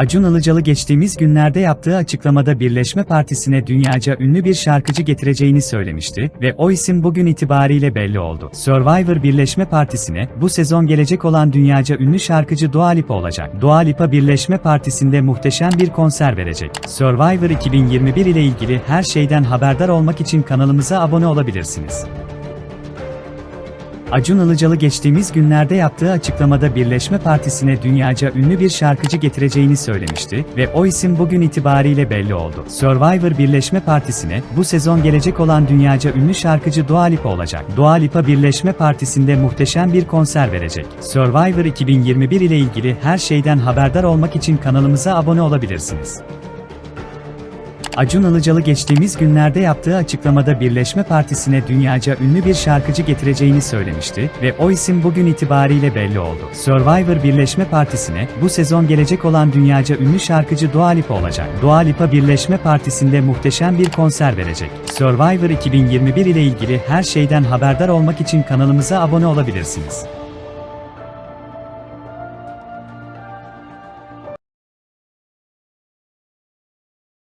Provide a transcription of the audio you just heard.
Acun Ilıcalı geçtiğimiz günlerde yaptığı açıklamada Birleşme Partisi'ne dünyaca ünlü bir şarkıcı getireceğini söylemişti ve o isim bugün itibariyle belli oldu. Survivor Birleşme Partisi'ne bu sezon gelecek olan dünyaca ünlü şarkıcı Dua Lipa olacak. Dua Lipa Birleşme Partisi'nde muhteşem bir konser verecek. Survivor 2021 ile ilgili her şeyden haberdar olmak için kanalımıza abone olabilirsiniz. Acun Ilıcalı geçtiğimiz günlerde yaptığı açıklamada Birleşme Partisi'ne dünyaca ünlü bir şarkıcı getireceğini söylemişti ve o isim bugün itibariyle belli oldu. Survivor Birleşme Partisi'ne bu sezon gelecek olan dünyaca ünlü şarkıcı Dua Lipa olacak. Dua Lipa Birleşme Partisi'nde muhteşem bir konser verecek. Survivor 2021 ile ilgili her şeyden haberdar olmak için kanalımıza abone olabilirsiniz. Acun Ilıcalı geçtiğimiz günlerde yaptığı açıklamada Birleşme Partisi'ne dünyaca ünlü bir şarkıcı getireceğini söylemişti ve o isim bugün itibariyle belli oldu. Survivor Birleşme Partisi'ne bu sezon gelecek olan dünyaca ünlü şarkıcı Dua Lipa olacak. Dua Lipa Birleşme Partisi'nde muhteşem bir konser verecek. Survivor 2021 ile ilgili her şeyden haberdar olmak için kanalımıza abone olabilirsiniz.